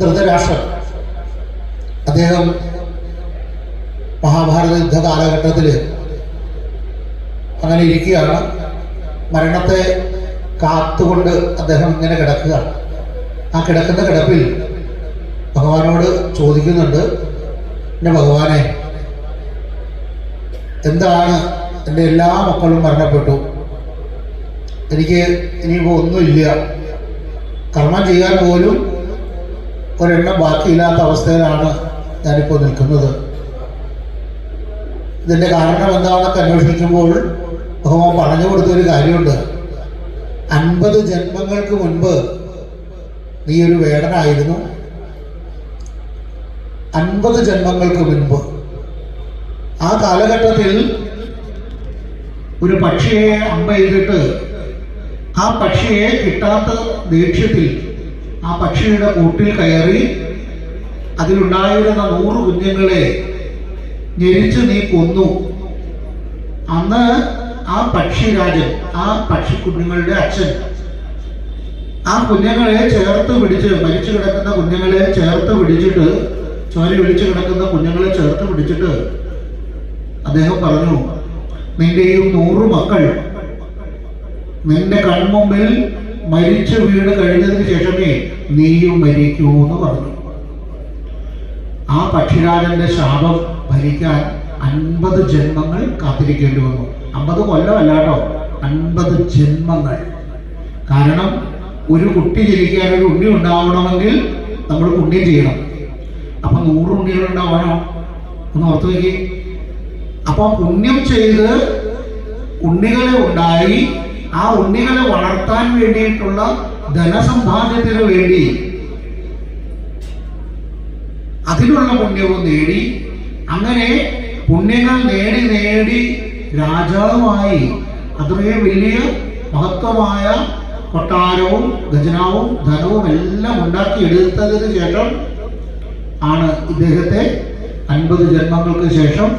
ധൃതരാഷ്ട്രൻ. അദ്ദേഹം മഹാഭാരത യുദ്ധ കാലഘട്ടത്തിൽ അങ്ങനെ ഇരിക്കുകയാണ്. മരണത്തെ കാത്തുകൊണ്ട് അദ്ദേഹം ഇങ്ങനെ കിടക്കുക ആ കിടക്കുന്ന കിടപ്പിൽ ഭഗവാനോട് ചോദിക്കുന്നുണ്ട് എന്റെ ഭഗവാനെ എന്താണ് എന്റെ എല്ലാ മക്കളും മരണപ്പെട്ടു? എനിക്ക് ഇനിയിപ്പോൾ ഒന്നുമില്ല. കർമ്മം ചെയ്യാൻ പോലും ഒരെണ്ണം ബാക്കിയില്ലാത്ത അവസ്ഥയിലാണ് ഞാനിപ്പോൾ നിൽക്കുന്നത്. ഇതിന്റെ കാരണം എന്താണെന്നൊക്കെ അന്വേഷിക്കുമ്പോൾ ഭഗവാൻ പറഞ്ഞു കൊടുത്തൊരു കാര്യമുണ്ട്. അൻപത് ജന്മങ്ങൾക്ക് മുൻപ് നീ ഒരു വേടനായിരുന്നു. അൻപത് ജന്മങ്ങൾക്ക് മുൻപ്. ആ കാലഘട്ടത്തിൽ ഒരു പക്ഷിയെ അമ്പ ചെയ്തിട്ട് ആ പക്ഷിയെ കിട്ടാത്ത ദേഷ്യത്തിൽ ആ പക്ഷിയുടെ കൂട്ടിൽ കയറി അതിലുണ്ടായിരുന്ന നൂറ് കുഞ്ഞുങ്ങളെ ഞെരിച്ച് നീ കൊന്നു. അന്ന് ആ പക്ഷിരാജൻ ആ പക്ഷി കുഞ്ഞുങ്ങളുടെ അച്ഛൻ ആ കുഞ്ഞുങ്ങളെ ചേർത്ത് പിടിച്ച് മരിച്ചു കിടക്കുന്ന കുഞ്ഞുങ്ങളെ ചേർത്ത് പിടിച്ചിട്ട് ചോരി വിളിച്ചു കിടക്കുന്ന കുഞ്ഞുങ്ങളെ ചേർത്ത് പിടിച്ചിട്ട് അദ്ദേഹം പറഞ്ഞു നിന്റെ ഈ നൂറ് മക്കൾ നിന്റെ കൺമുമ്പിൽ മരിച്ചു വീട് ശേഷമേ നീയും മരിക്കൂ എന്ന് പറഞ്ഞു. ആ പക്ഷിരാജന്റെ ശാപം ഭരിക്കാൻ അൻപത് ജന്മങ്ങൾ കാത്തിരിക്കേണ്ടി വന്നു. അമ്പത് കൊല്ലമല്ലാട്ടോ അൻപത് ജന്മങ്ങൾ. കാരണം ഒരു കുട്ടി ജനിക്കാൻ ഒരു ഉണ്ണി ഉണ്ടാവണമെങ്കിൽ നമ്മൾ പുണ്യം ചെയ്യണം. അപ്പൊ നൂറ് ഉണ്ണികൾ ഉണ്ടാവണം? ഒന്ന് ഓർത്തു നോക്കി. അപ്പൊ പുണ്യം ചെയ്ത് ഉണ്ണികളെ ഉണ്ടായി ആ ഉണ്ണികളെ വളർത്താൻ വേണ്ടിയിട്ടുള്ള ധനസമ്പാദ്യത്തിന് വേണ്ടി അതിനുള്ള പുണ്യവും നേടി അങ്ങനെ പുണ്യങ്ങൾ നേടി നേടി രാജാവുമായി അത്രയും വലിയ മഹത്വമായ കൊട്ടാരവും ഖജനാവും ധനവും എല്ലാം ഉണ്ടാക്കിയെടുത്തതിന് ശേഷം ആണ് ഇദ്ദേഹത്തെ അൻപത് ജന്മങ്ങൾക്ക് ശേഷം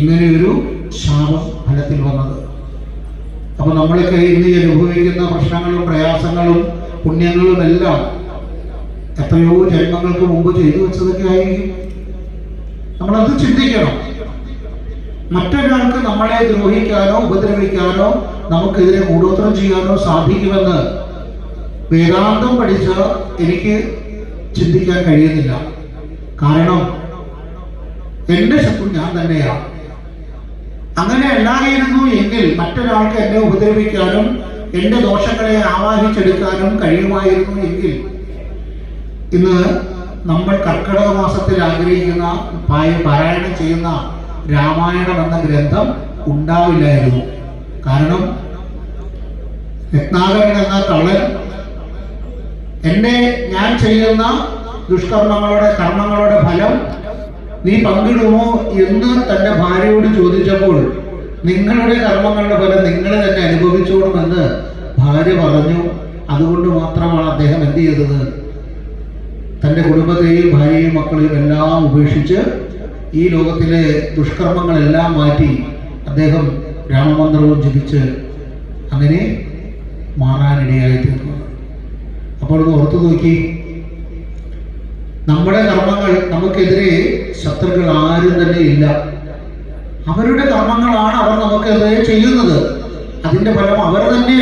ഇങ്ങനെയൊരു ശാപം ഫലത്തിൽ വന്നത്. അപ്പൊ നമ്മളൊക്കെ ഇന്ന് അനുഭവിക്കുന്ന പ്രശ്നങ്ങളും പ്രയാസങ്ങളും പുണ്യങ്ങളും എല്ലാം എത്രയോ ജന്മങ്ങൾക്ക് മുമ്പ് ചെയ്തു വെച്ചതൊക്കെ ആയിരിക്കും. നമ്മളത് ചിന്തിക്കണം. മറ്റൊരാൾക്ക് നമ്മളെ ദ്രോഹിക്കാനോ ഉപദ്രവിക്കാനോ നമുക്കെതിരെ കൂടോത്രം ചെയ്യാനോ സാധിക്കുമെന്ന് വേദാന്തം പഠിച്ച എനിക്ക് ചിന്തിക്കാൻ കഴിയുന്നില്ല. കാരണം എന്റെ ശത്രു ഞാൻ തന്നെയാണ്. അങ്ങനെ അല്ലായിരുന്നു എങ്കിൽ മറ്റൊരാൾക്ക് എന്നെ ഉപദ്രവിക്കാനും എന്റെ ദോഷങ്ങളെ ആവാഹിച്ചെടുക്കാനും കഴിയുമായിരുന്നു എങ്കിൽ ഇന്ന് നമ്മൾ കർക്കിടക മാസത്തിൽ ആഗ്രഹിക്കുന്ന പാരായണം ചെയ്യുന്ന രാമായണം എന്ന ഗ്രന്ഥം ഉണ്ടാവില്ലായിരുന്നു. കാരണം രത്നാകരൻ എന്ന കള്ളൻ എന്നെ ഞാൻ ചെയ്യുന്ന ദുഷ്കർമ്മങ്ങളുടെ കർമ്മങ്ങളുടെ ഫലം നീ പങ്കിടുമോ എന്ന് തന്റെ ഭാര്യയോട് ചോദിച്ചപ്പോൾ നിങ്ങളുടെ കർമ്മങ്ങളുടെ ഫലം നിങ്ങൾ തന്നെ അനുഭവിച്ചോളുമെന്ന് ഭാര്യ പറഞ്ഞു. അതുകൊണ്ട് മാത്രമാണ് അദ്ദേഹം എന്ത് ചെയ്തത്? തന്റെ കുടുംബത്തെയും ഭാര്യയും മക്കളെയും എല്ലാം ഉപേക്ഷിച്ച് ഈ ലോകത്തിലെ ദുഷ്കർമ്മങ്ങളെല്ലാം മാറ്റി അദ്ദേഹം രാമമന്ത്രവും ജപിച്ച് അങ്ങനെ മാറാനിടയായി തീർന്നു അപ്പോൾ ഒന്ന് ഓർത്തു നോക്കി. നമ്മുടെ കർമ്മങ്ങൾ നമുക്കെതിരെ ശത്രുക്കൾ ആരും തന്നെ ഇല്ല. അവരുടെ കർമ്മങ്ങളാണ് അവർ നമുക്കെതിരെ ചെയ്യുന്നത്. അതിന്റെ ഫലം അവർ തന്നെ